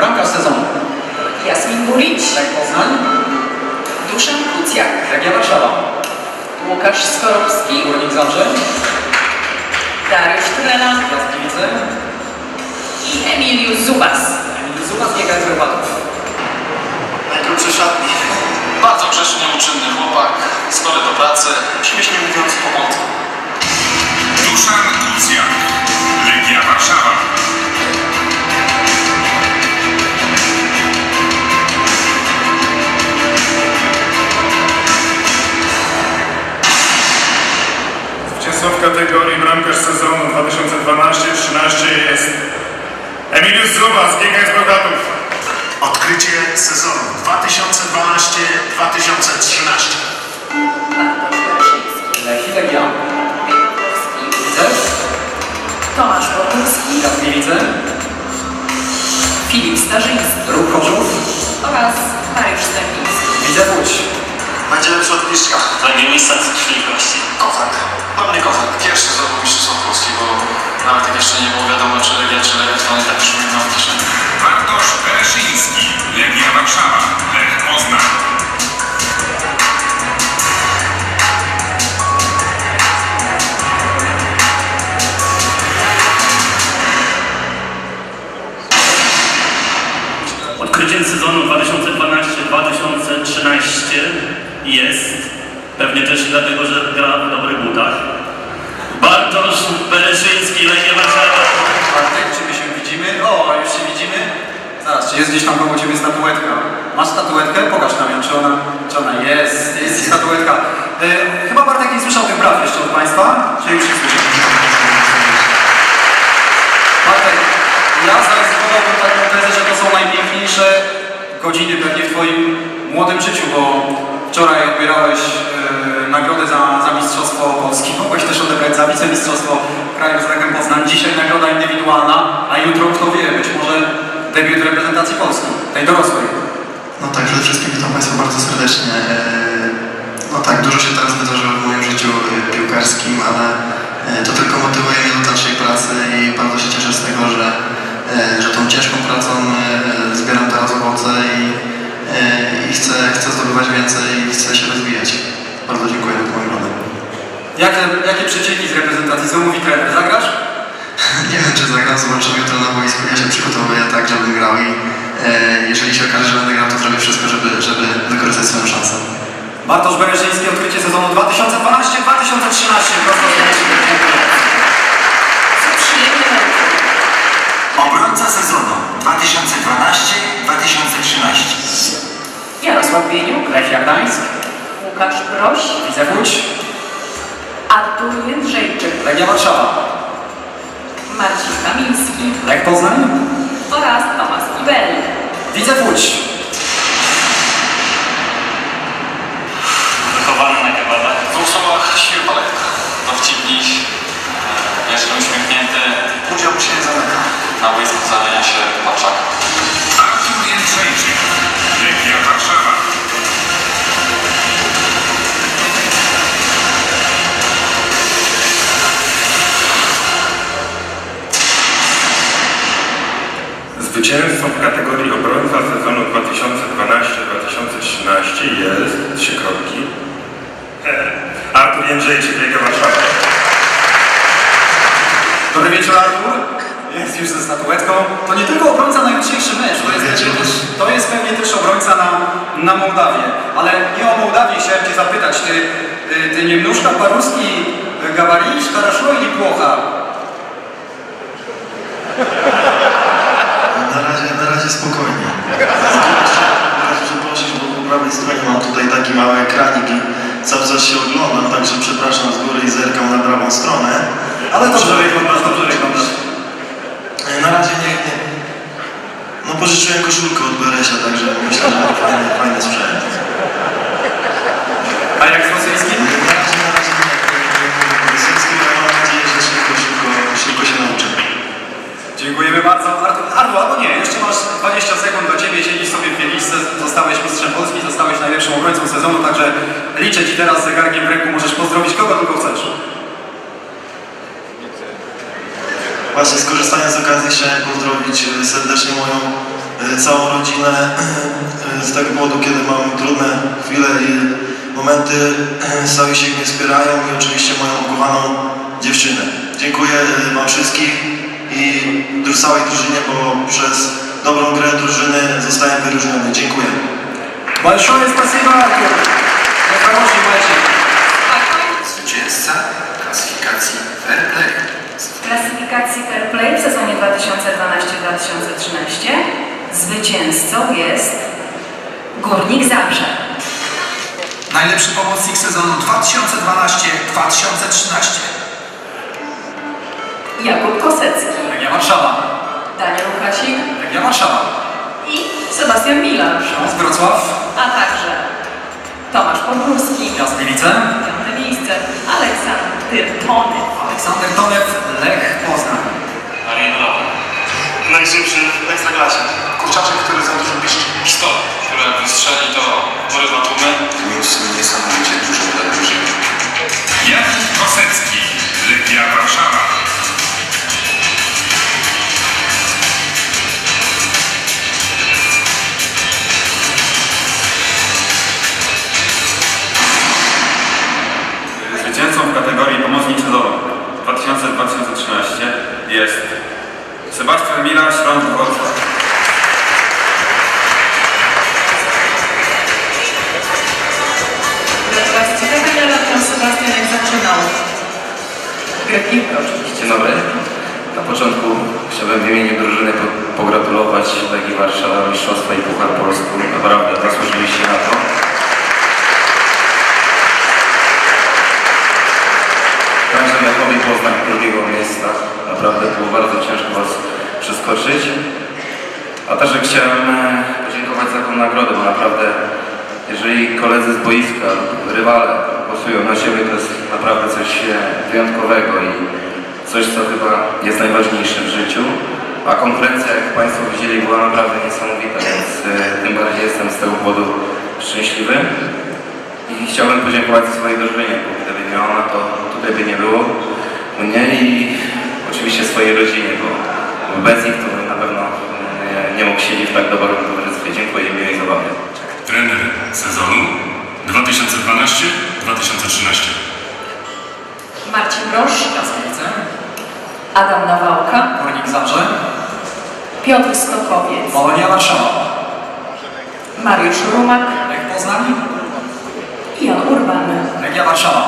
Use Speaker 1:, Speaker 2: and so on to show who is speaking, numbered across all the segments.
Speaker 1: bramkarz sezonu.
Speaker 2: Jasmin Bulić,
Speaker 1: Lech Poznań,
Speaker 2: Duszan Kucjak,
Speaker 1: Legia Warszawa,
Speaker 2: Łukasz Skorupski,
Speaker 1: Górnik Zabrze,
Speaker 2: Dariusz Trela
Speaker 1: Gwiazd Gliwice,
Speaker 2: i Emiliusz Zubas.
Speaker 1: Emil Zubas, GKS Bełchatów.
Speaker 3: Najgrubszy szatni. Bardzo grzeczny, uczynny chłopak, skory do pracy, śmiesznie mówiąc pomocy.
Speaker 4: Duszan Kucjak, Legia Warszawa. W kategorii bramkarz sezonu 2012-13 jest Emiliusz Zuba z GKS Bełchatów.
Speaker 5: Odkrycie sezonu 2012-2013.
Speaker 2: Bartosz Bereszyński,
Speaker 1: Lech i Legia,
Speaker 2: Wielkowski,
Speaker 1: Widzew,
Speaker 2: Tomasz Boguski,
Speaker 1: Gwiazd Gliwice,
Speaker 2: Filip Starzyński.
Speaker 1: Ruch Chorzów,
Speaker 2: oraz Mariusz
Speaker 3: jeszcze nie było wiadomo, czy Legia, czy Legia, to tak kieszeni.
Speaker 4: Bartosz Bereszyński, Legia Warszawa, Lech Poznań.
Speaker 6: Odkryciem sezonu 2012-2013 jest, pewnie też dlatego, że gra w dobrych butach, Bartosz Bereszyński, Legia Warszawa.
Speaker 1: Bartek, czy my się widzimy? O, a już się widzimy? Zaraz, czy jest gdzieś tam koło Ciebie statuetka? Masz statuetkę? Pokaż nam ją, czy ona, czy ona jest? Jest statuetka. E, chyba Bartek nie słyszał tych braw jeszcze od Państwa? Czy już się? Bartek, ja zaryzykowałbym taką tezę, że to są najpiękniejsze godziny pewnie w Twoim młodym życiu, bo wczoraj odbierałeś e, nagrodę za, za Mistrzostwo Polski, mogłeś też odebrać za wicemistrzostwo kraju z Poznań, dzisiaj nagroda indywidualna, a jutro, kto wie, być może debiut reprezentacji Polski, tej dorosłej.
Speaker 7: No tak, przede wszystkim witam Państwa bardzo serdecznie. E, No tak, dużo się teraz wydarzyło w moim życiu e, piłkarskim, ale e, to tylko motywuje mnie do dalszej pracy i bardzo się cieszę z tego, że, że tą ciężką pracą zbieram teraz owoce i, i chcę, chcę zdobywać więcej i chcę się rozwijać. Bardzo dziękuję za tą nagrodę.
Speaker 1: Jakie, jakie przecieki z reprezentacji? Co mówi trener? Zagrasz?
Speaker 7: Nie wiem, czy zagram, zobaczymy jutro na boisku. Ja się przygotowuję tak, żebym grał i e, jeżeli się okaże, że będę grał, to zrobię wszystko, żeby, żeby wykorzystać swoją szansę.
Speaker 1: Bartosz Bereszyński, odkrycie sezonu 2012-2013. Prosto z Gdańska.
Speaker 2: Co przyjemny mecz.
Speaker 5: Obrońca sezonu 2012-2013.
Speaker 2: Jarosław Bieniuk,
Speaker 1: Lechia Gdańsk,
Speaker 2: Łukasz Broś,
Speaker 1: Widzew Łódź,
Speaker 2: Artur Jędrzejczyk,
Speaker 1: Legia Warszawa,
Speaker 2: Marcin Kamiński
Speaker 1: Lech Poznań,
Speaker 2: oraz Tomasz Kibel.
Speaker 1: Widzew Łódź.
Speaker 6: Wychowany na kebabach.
Speaker 3: W dwóch słowach siły paleta. Dowcipni, e, jeszcze uśmiechnięty. Udział się nie zamyka. Na boisku zamienia
Speaker 1: na, na Mołdawię. Ale nie o Mołdawię chciałem Cię zapytać. Ty, ty, ty nie mnóżka paruski gawarisz, хорошо или плохо?
Speaker 7: Na razie, na razie spokojnie. Proszę przeprosić, bo po prawej stronie mam tutaj taki mały ekranik i cały czas się oglądam, także przepraszam z góry i zerkam na prawą stronę.
Speaker 1: Ale dobrze wyglądasz, dobrze wyglądasz.
Speaker 7: E, Na razie nie, nie. No pożyczyłem koszulkę od Beresia, całą rodzinę e, z tego powodu, kiedy mam trudne chwile i momenty, e, sami się mnie wspierają i oczywiście moją ukochaną dziewczynę. Dziękuję e, Wam wszystkich i do całej drużynie, bo przez dobrą grę drużyny zostałem wyróżniony. Dziękuję.
Speaker 1: Большое спасибо, Артем. За хороший матчик.
Speaker 5: Zwycięzca klasyfikacji Fair Play.
Speaker 2: W klasyfikacji Fair Play w sezonie 2012-2013 zwycięzcą jest Górnik Zabrze.
Speaker 1: Najlepszy pomocnik sezonu 2012-2013.
Speaker 2: Jakub Kosecki,
Speaker 1: Legia Warszawa.
Speaker 2: Daniel Łukasik
Speaker 1: Legia Warszawa.
Speaker 2: i Sebastian Milarz,
Speaker 1: Śląsk Wrocław.
Speaker 2: a także Tomasz Podgórski,
Speaker 1: Piast Gliwice.
Speaker 2: piąte miejsce Aleksander Tony.
Speaker 1: Aleksander Tonew, Lech Poznań.
Speaker 3: Rowe.
Speaker 7: Najszybszy w Ekstraklasie.
Speaker 5: Kurczaczek, który za dużo piszczy.
Speaker 3: Który jak wystrzeli to porywa tłumy.
Speaker 5: Niósł niesamowicie dużo dla drużyny.
Speaker 4: Jakub Kosecki, Legia Warszawa.
Speaker 2: Piłkę oczywiście.
Speaker 8: Dobry. Na początku chciałbym w imieniu drużyny po- pogratulować Legii Warszawa Mistrzostwa i Puchar Polsku. Naprawdę zasłużyliście na to. Także Lechowi Poznań drugiego miejsca. Naprawdę było bardzo ciężko Was przeskoczyć. A także chciałem e, podziękować za tą nagrodę, bo naprawdę jeżeli koledzy z boiska lub rywale głosują na siebie, to jest naprawdę coś e, wyjątkowego i coś, co chyba jest najważniejsze w życiu. A konkurencja, jak Państwo widzieli, była naprawdę niesamowita, więc e, tym bardziej jestem z tego powodu szczęśliwy. I chciałbym podziękować swojej drużynie, bo gdyby nie ona, to tutaj by nie było mnie i oczywiście swojej rodzinie, bo bez nich to bym na pewno nie, nie mógł siedzieć w tak dobrym towarzystwie. Dziękuję i miłej zabawy.
Speaker 4: Trener sezonu 2012-2013.
Speaker 2: Marcin Brosz,
Speaker 1: Gliwice.
Speaker 2: Adam Nawałka,
Speaker 1: Górnik Zabrze.
Speaker 2: Piotr Stokowiec,
Speaker 1: Polonia Warszawa.
Speaker 2: Mariusz Rumak
Speaker 1: Lech Poznań.
Speaker 2: i Jan Urban.
Speaker 1: Legia Warszawa.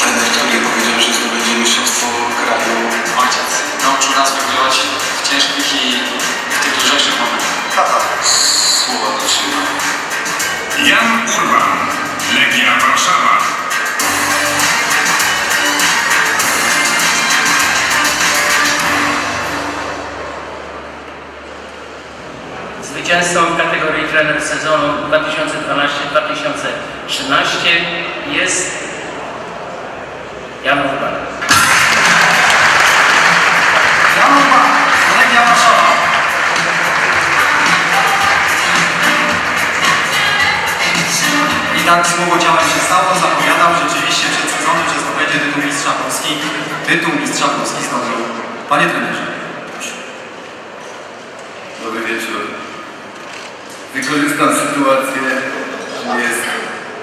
Speaker 5: Trener, który powiedział, że zdobędzie mistrzostwo kraju.
Speaker 3: Ojciec nauczył nas wygrywać w ciężkich i w tych lżejszych momentach.
Speaker 5: Tata. Słowa dotrzyma.
Speaker 4: Jan Urban, Legia Warszawa.
Speaker 9: Zwycięzcą w kategorii trener sezonu 2012-2013 jest Jan
Speaker 1: tak słowo ciałem się stało, zapowiadał rzeczywiście przed sezonem, że zdobędzie tytuł mistrza Polski. Tytuł mistrza Polski zdobył. Panie trenerze.
Speaker 10: Dobry wieczór. Wykorzystam sytuację, że jest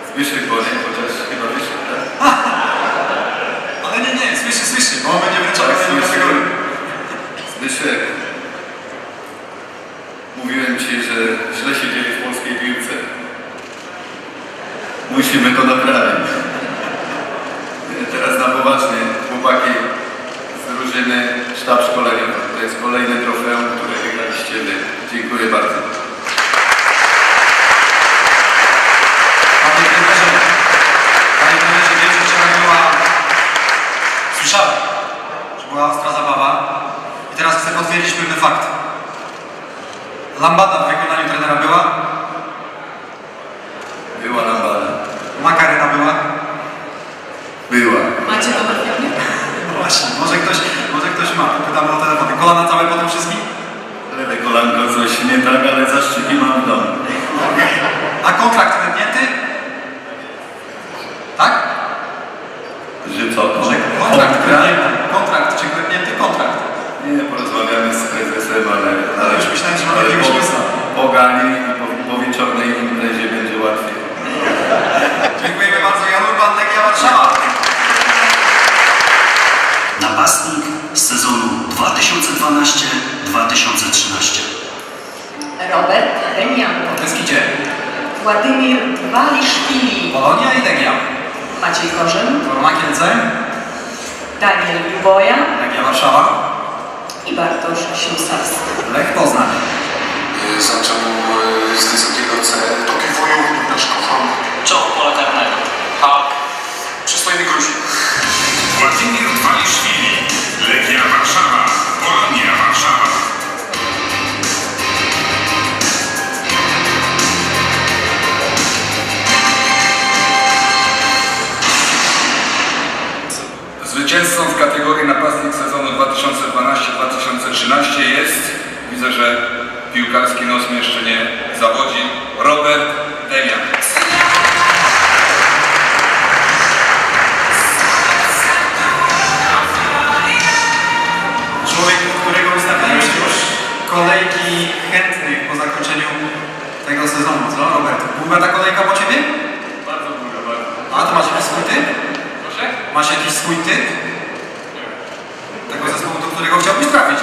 Speaker 10: Zbyszek Bonek, chociaż chyba wyszedł, tak?
Speaker 1: Ale nie, nie, słyszy, słyszy, bo on będzie wręczony
Speaker 10: Tak. Zbyszek, mówiłem Ci, że źle się dzieje w polskiej piłce. Musimy to naprawić. Teraz na poważnie, chłopaki z drużyny, sztab szkoleniowy. To jest kolejne trofeum, które wygraliście Wy. Dziękuję bardzo.
Speaker 1: Panie trenerze, panie trenerze, wiem, że wczoraj była... Słyszałem, że była ostra zabawa. I teraz chcę potwierdzić pewny fakt. Lambada w wykonaniu trenera Była Szymata, pytamy o telefony. Kolana całe po tym wszystkim?
Speaker 10: Lewe kolanko coś nie tak, ale zaszczyki mam w domu.
Speaker 1: A kontrakt wypnięty? Tak?
Speaker 10: Że co?
Speaker 1: Że kontrakt,
Speaker 10: kontrakt,
Speaker 1: kontrakt, czy wypnięty
Speaker 2: kontrakt? Nie,
Speaker 1: porozmawiamy z
Speaker 2: prezesem, ale Ślusarski.
Speaker 1: Lech Poznań.
Speaker 11: Y, Zaczął y, z wysokiego C. Toki wojownik nasz kochany.
Speaker 3: Czoł pola karnego. Hulk.
Speaker 11: Przystojny Gruzin.
Speaker 12: Władimir Waliszwili, Legia Warszawa, Polonia Warszawa.
Speaker 13: Zwycięzcą w kategorii napastnik sezonu 2012-2013 jest, widzę, że piłkarski nos mnie jeszcze nie zawodzi, Robert Demian.
Speaker 1: Człowiek, u którego ustawiliśmy już kolejki chętnych po zakończeniu tego sezonu, co Robert? Długa ta kolejka po Ciebie?
Speaker 13: Bardzo długa, bardzo.
Speaker 1: A to masz jakiś swój typ?
Speaker 13: Proszę?
Speaker 1: Masz jakiś swój typ? Tego zespołu, do którego chciałbyś trafić,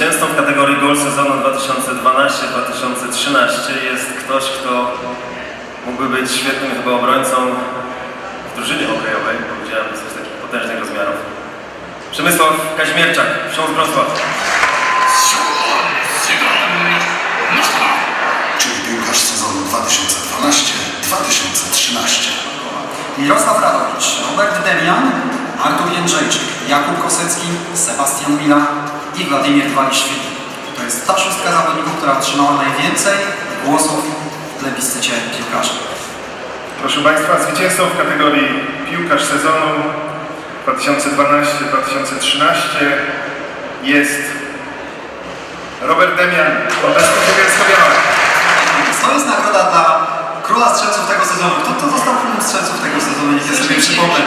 Speaker 14: Zwycięzcą w kategorii gol sezonu 2012-2013 jest ktoś, kto mógłby być świetnym chyba obrońcą w drużynie hokejowej, bo widziałem coś takich potężnych rozmiarów. Przemysław Kazimierczak, Wrząs Wrocław.
Speaker 11: Czyli piłkarz sezonu 2012-2013.
Speaker 1: Mirosław Radowicz, Robert Demian, Artur Jędrzejczyk, Jakub Kosecki, Sebastian Mila i Władimir Waliszwili. To jest ta szóstka zawodników, która otrzymała najwięcej głosów w plebiscycie piłkarzy.
Speaker 12: Proszę Państwa, zwycięzcą w kategorii piłkarz sezonu 2012-2013 jest Robert Demian, Podlaski Bielsko-Biała.
Speaker 1: To jest nagroda dla króla strzelców tego sezonu. Kto to został królem strzelców tego sezonu? Niech ja sobie przypomnę.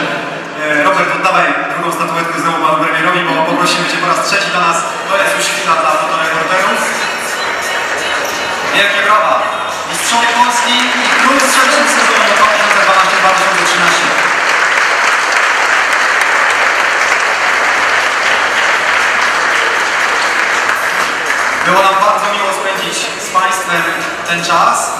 Speaker 1: E, Robert, oddawaj drugą statuetkę znowu panu premierowi, bo poprosimy Cię po raz trzeci do Wielkie brawa. Mistrzowie Polski i król strzelców sezonu 2012-2013. Było nam bardzo miło spędzić z Państwem ten czas.